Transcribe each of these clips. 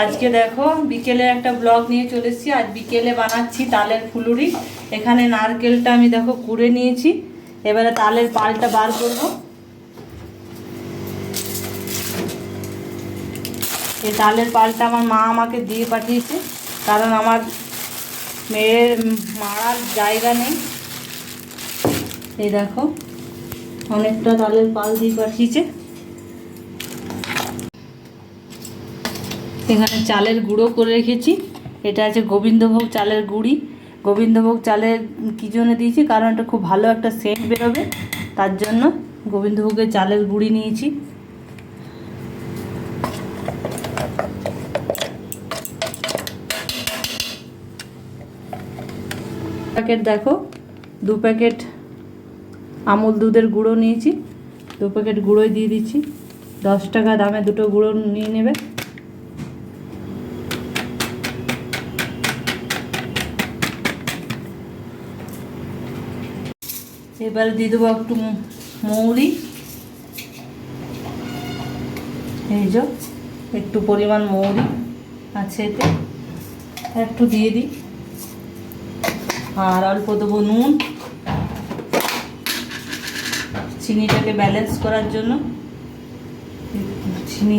আজকে দেখো, বিকেলে একটা ব্লগ নিয়ে চলে এসেছি। আজ বিকেলে বানাচ্ছি তালের ফুলুরি। এখানে নারকেলটা আমি দেখো কুড়ে নিয়েছি। এবারে তালের পালটা বার করব। এই তালের পালটা আমার মা আমাকে দিয়ে পাঠিয়েছে, কারণ আমার মেয়ের মারার জায়গা নেই। এই দেখো, অনেকটা তালের পাল দিয়ে পাঠিয়েছে। এখানে চালের গুঁড়ো করে রেখেছি। এটা আছে গোবিন্দভোগ চালের গুঁড়ি। গোবিন্দভোগ চালের কী জন্য দিয়েছি? কারণ এটা খুব ভালো একটা সেন্ট বেরোবে। তার জন্য গোবিন্দভোগের চালের গুঁড়ি নিয়েছি। প্যাকেট দেখো, দু প্যাকেট আমুল দুধের গুঁড়ো নিয়েছি। দু প্যাকেট গুঁড়োই দিয়ে দিচ্ছি। দশ টাকা দামে দুটো গুঁড়ো নিয়ে নেবে। এবারে দিয়ে দেবো একটু মৌরি। এই যে, একটু পরিমাণ মৌরি আছে এতে। একটু দিয়ে দিই। আর অল্প দেবো নুন। চিনিটাকে ব্যালেন্স করার জন্য। চিনি।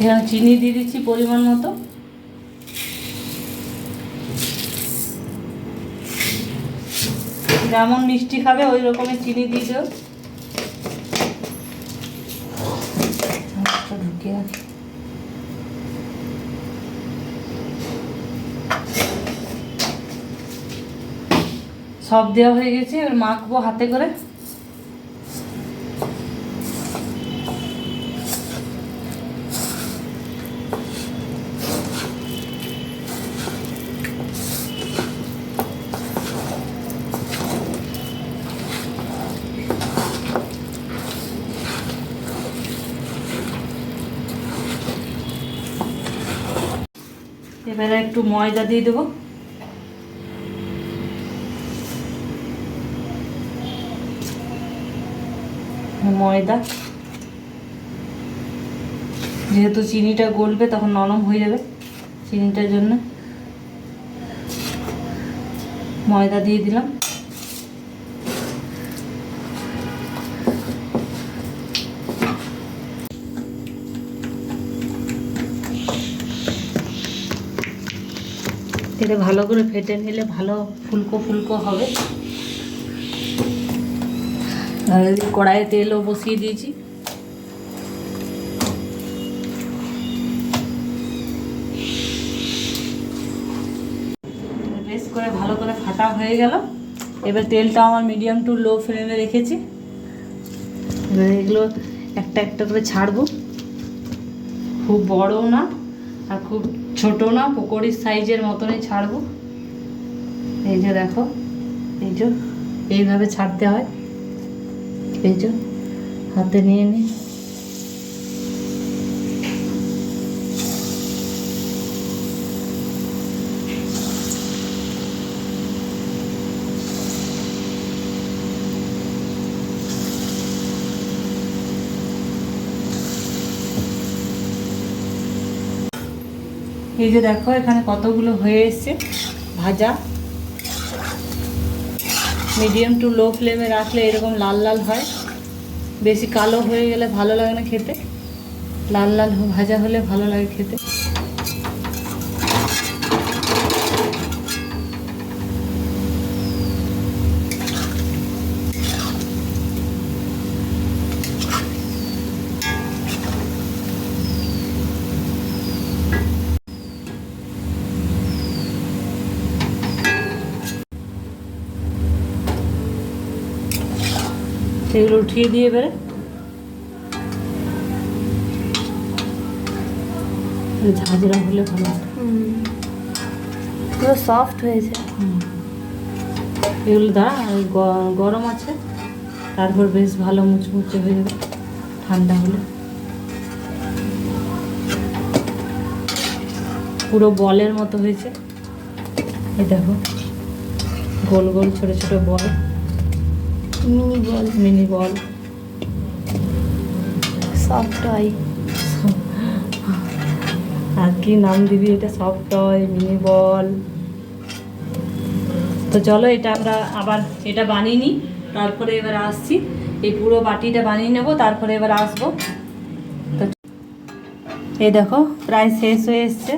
এখানে চিনি দিয়ে দিচ্ছি পরিমাণ মতো। যেমন মিষ্টি খাবে ওই রকমের চিনি দিয়ে দিও। ঢুকিয়ে রাখি সব দেওয়া হয়ে গেছে, এবার মাখবো হাতে করে। এবারে একটু ময়দা দিয়ে দেবো। ময়দা। যেহেতু চিনিটা গলবে, তখন নরম হয়ে যাবে চিনিটার জন্য। ময়দা দিয়ে দিলাম। এটা ভালো করে ফেটে নিলে ভালো ফুলকো ফুলকো হবে। কড়াইয়ে তেলও বসিয়ে দিয়েছি। বেশ করে ভালো করে ফাটা হয়ে গেল। এবার তেলটা আমার মিডিয়াম টু লো ফ্লেমে রেখেছি। এগুলো একটা একটা করে ছাড়বো। খুব বড়ও না। আর খুব ছোট না, পকোড়ির সাইজের মতনই ছাড়বো। এই যে দেখো, এই যে, এইভাবে ছাড়তে হয়। এই যে, হাতে নিয়ে নি। এই যে দেখো, এখানে কতগুলো হয়ে এসছে? ভাজা। মিডিয়াম টু লো ফ্লেমে রাখলে এরকম লাল লাল হয়। বেশি কালো হয়ে গেলে ভালো লাগে না খেতে। লাল লাল ভাজা হলে ভালো লাগে খেতে। সেগুলো উঠিয়ে দিয়ে এবারে ঝাঁঝরা হলে ভালো পুরো সফট হয়েছে। এগুলো দাঁড়া গরম আছে তারপর বেশ ভালো মুচমুচে হয়ে যাবে ঠান্ডা হলে। পুরো বলের মতো হয়েছে। এই দেখো গোল গোল ছোট ছোট বল। মিনি বল মিনি বল। সফট আর কি নাম দিবি এটা সফট টয় মিনি বল। তো চলো এটা আমরা আবার এটা বানিয়ে নিই। তারপরে এবার আসছি। এই পুরো বাটিটা বানিয়ে নেব তারপরে এবার আসব। তো এই দেখো প্রায় শেষ হয়ে এসছে।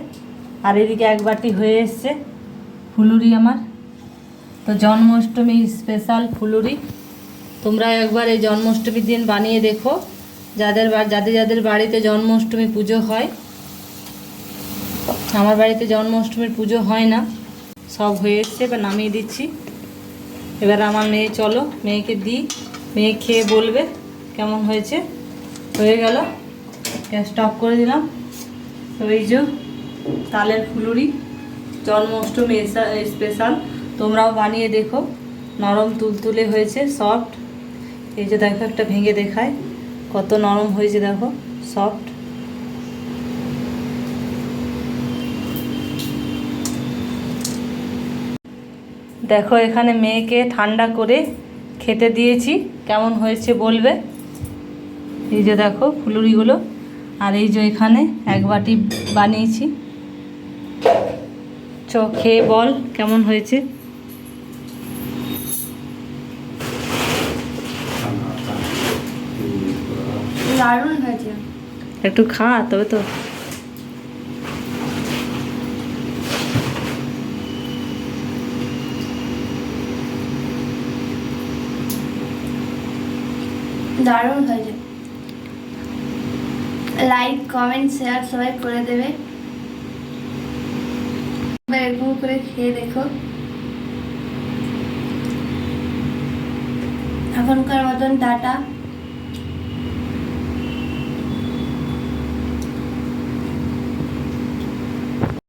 আর এদিকে এক বাটি হয়ে এসছে। ফুলুরি আমার। তো জন্মাষ্টমী স্পেশাল ফুলুরি। তোমরা একবার এই জন্মাষ্টমীর দিন বানিয়ে দেখো। যাদের যাদের যাদের বাড়িতে জন্মাষ্টমী পুজো হয়, আমার বাড়িতে জন্মাষ্টমীর পুজো হয় না। সব হয়ে এসছে, এবার নামিয়ে দিচ্ছি। এবার আমার মেয়ে, চলো, মেয়েকে দিই। মেয়ে খেয়ে বলবে কেমন হয়েছে। হয়ে গেল। গ্যাসটা অফ করে দিলাম। এই যে তালের ফুলুরি, জন্মাষ্টমী স্পেশাল তোমরাও বানিয়ে দেখো। নরম তুলতুলে হয়েছে সফট এই যে দেখো, একটা ভেঙে দেখায়। কত নরম হয়েছে দেখো সফট দেখো, এখানে মেয়েকে ঠান্ডা করে খেতে দিয়েছি। কেমন হয়েছে বলবে? এই যে দেখো, ফুলুরিগুলো। আর এই যে এখানে এক বাটি বানিয়েছি। চ, খেয়ে বল, কেমন হয়েছে? দারুণ হয়েছে। একটু খা তবে তো। দারুণ হয়েছে। লাইক কমেন্ট শেয়ার সবাই করে দেবে। এরকম করে খেয়ে দেখো। এখনকার মতন টাটা।